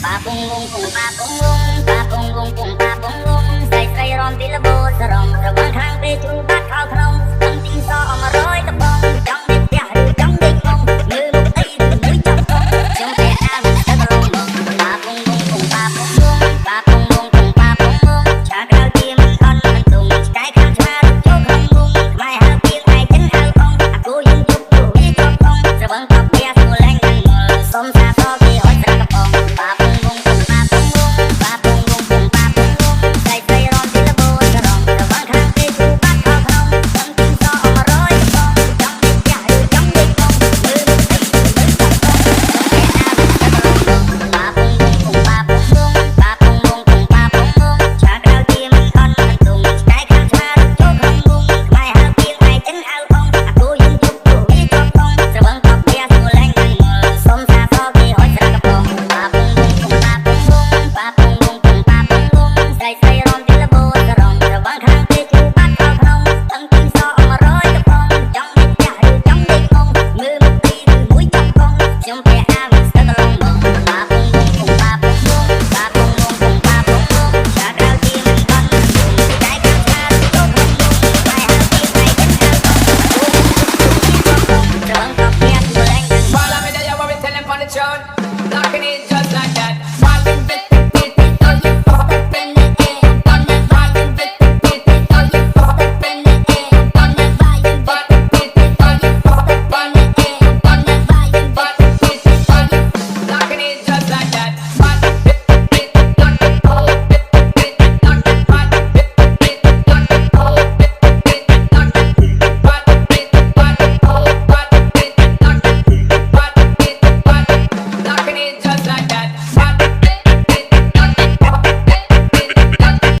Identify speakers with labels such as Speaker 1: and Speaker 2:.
Speaker 1: papung bung bung papung bung papung bung
Speaker 2: fortune. Knocking in just like that.
Speaker 1: Smiling